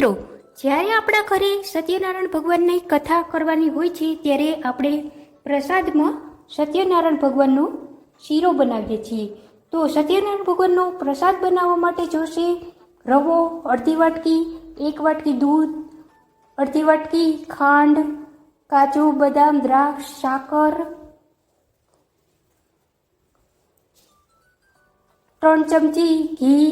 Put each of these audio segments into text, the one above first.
મિત્રો, જ્યારે આપણા ઘરે સત્યનારાયણ ભગવાનની કથા કરવાની હોય છે, ત્યારે આપણે પ્રસાદમાં સત્યનારાયણ ભગવાનનો શીરો બનાવીએ છીએ. તો સત્યનારાયણ ભગવાનનો પ્રસાદ બનાવવા માટે જોશે રવો, અડધી વાટકી, એક વાટકી દૂધ, અડધી વાટકી ખાંડ, કાજુ, બદામ, દ્રાક્ષ, સાકર, ત્રણ ચમચી ઘી,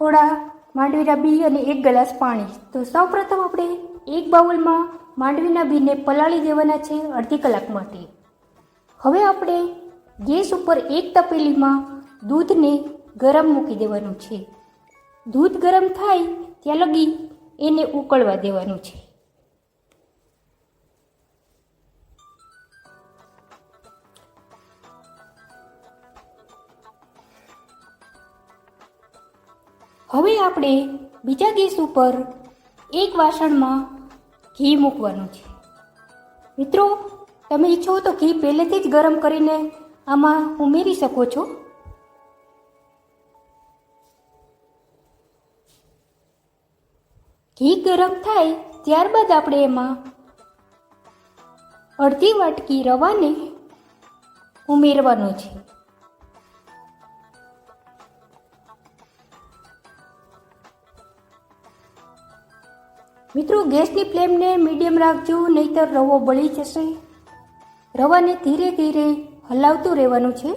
થોડા માંડવીના બી અને એક ગ્લાસ પાણી. તો સૌપ્રથમ આપણે એક બાઉલમાં માંડવીના બીને પલાળી દેવાના છે અડધી કલાક માટે. હવે આપણે ગેસ ઉપર એક તપેલીમાં દૂધને ગરમ મૂકી દેવાનું છે. દૂધ ગરમ થાય ત્યાં લગી એને ઉકળવા દેવાનું છે. હવે આપણે બીજા ગેસ ઉપર એક વાસણમાં ઘી મૂકવાનું છે. મિત્રો, તમે ઈચ્છો તો ઘી પહેલેથી જ ગરમ કરીને આમાં ઉમેરી શકો છો. ઘી ગરમ થાય ત્યારબાદ આપણે એમાં અડધી વાટકી રવાને ઉમેરવાનો છે. મિત્રો, ગેસની ફ્લેમને મીડિયમ રાખજો, નહીતર રવો બળી જશે. રવાને ધીરે ધીરે હલાવતું રહેવાનું છે.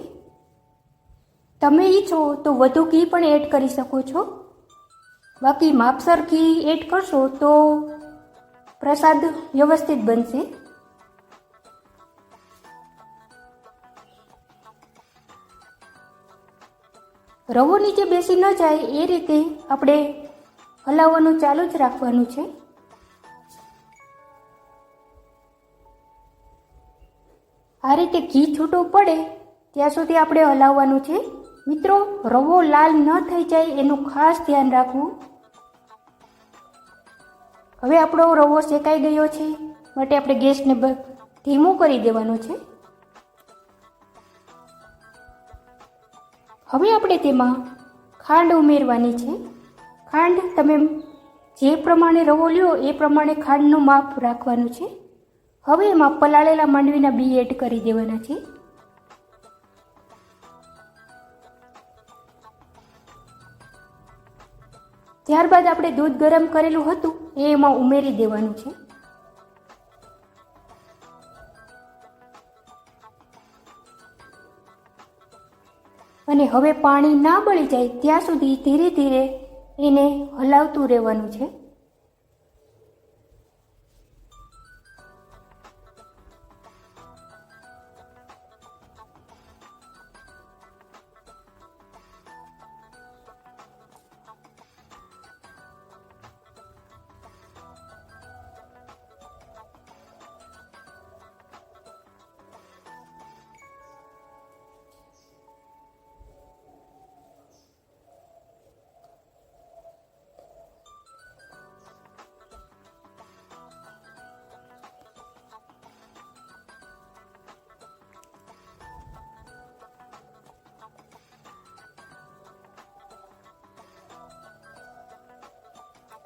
તમે ઈચ્છો તો વધુ ઘી પણ એડ કરી શકો છો. બાકી માપસર ઘી એડ કરશો તો પ્રસાદ વ્યવસ્થિત બનશે. રવો નીચે બેસી ન જાય એ રીતે આપણે હલાવવાનું ચાલુ જ રાખવાનું છે. આ રીતે ઘી છૂટું પડે, ત્યાં સુધી આપણે હલાવવાનું છે. મિત્રો, રવો લાલ ન થઈ જાય એનું ખાસ ધ્યાન રાખવું. હવે આપણો રવો શેકાઈ ગયો છે, માટે આપણે ગેસને ધીમું કરી દેવાનો છે. હવે આપણે તેમાં ખાંડ ઉમેરવાની છે. ખાંડ તમે જે પ્રમાણે રવો લ્યો, એ પ્રમાણે ખાંડનું માપ રાખવાનું છે. હવે એમાં પલાળેલા માંડવીના બી એડ કરી દેવાના છે. ત્યારબાદ આપણે દૂધ ગરમ કરેલું હતું, એ એમાં ઉમેરી દેવાનું છે. અને હવે પાણી ના બળી જાય, ત્યાં સુધી ધીરે ધીરે એને હલાવતું રહેવાનું છે.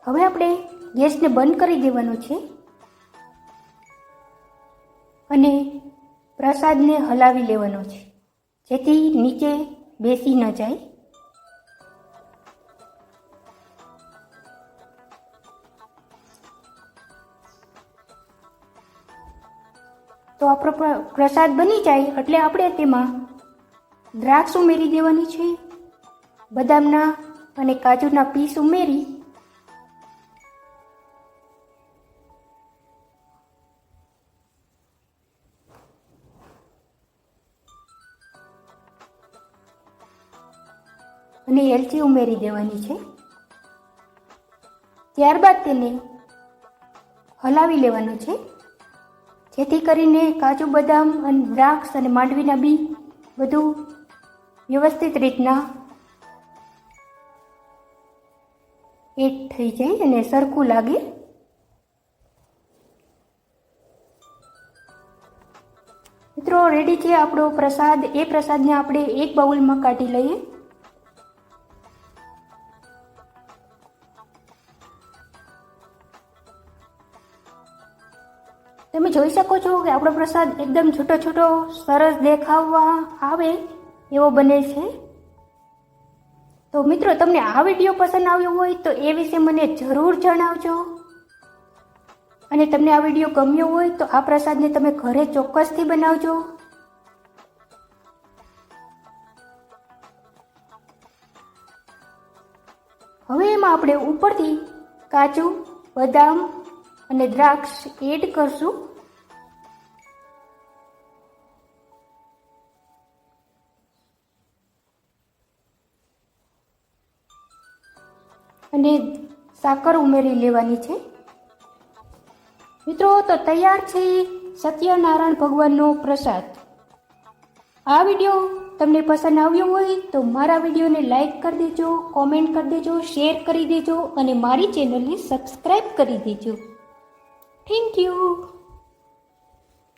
હવે આપણે ગેસને બંધ કરી દેવાનો છે અને પ્રસાદને હલાવી લેવાનો છે, જેથી નીચે બેસી ન જાય. તો આપણો પ્રસાદ બની જાય એટલે આપણે તેમાં દ્રાક્ષ ઉમેરી દેવાની છે, બદામના અને કાજુના પીસ ઉમેરી અને એલચી ઉમેરી દેવાની છે. ત્યારબાદ તેને હલાવી લેવાનું છે. જેથી કરીને કાજુ બદામ અને દ્રાક્ષ અને માંડવીના બી બધું વ્યવસ્થિત રીતના એડ થઈ જાય અને સરખું લાગે. મિત્રો રેડી છે આપણો પ્રસાદ? એ પ્રસાદને આપણે એક બાઉલમાં કાઢી લઈએ. તમે જોઈ શકો છો કે આપણો પ્રસાદ એકદમ છૂટો છૂટો, સરસ દેખાવવા આવે એવો બને છે. તો મિત્રો, તમને આ વીડિયો પસંદ આવ્યો હોય તો એ વિશે મને જરૂર જણાવજો. અને તમને આ વીડિયો ગમ્યો હોય તો આ પ્રસાદને તમે ઘરે ચોક્કસથી બનાવજો. હવે એમાં આપણે ઉપરથી કાજુ, બદામ અને દ્રાક્ષ એડ કરશું. અને સાકર ઉમેરી લેવાની છે. મિત્રો, તો તૈયાર છે સત્યનારાયણ ભગવાનનો પ્રસાદ. આ વીડિયો તમને પસંદ આવ્યો હોય તો મારા વિડીયોને લાઈક કરી દેજો, કોમેન્ટ કરી દેજો, શેર કરી દેજો અને મારી ચેનલને સબસ્ક્રાઈબ કરી દેજો. Thank you.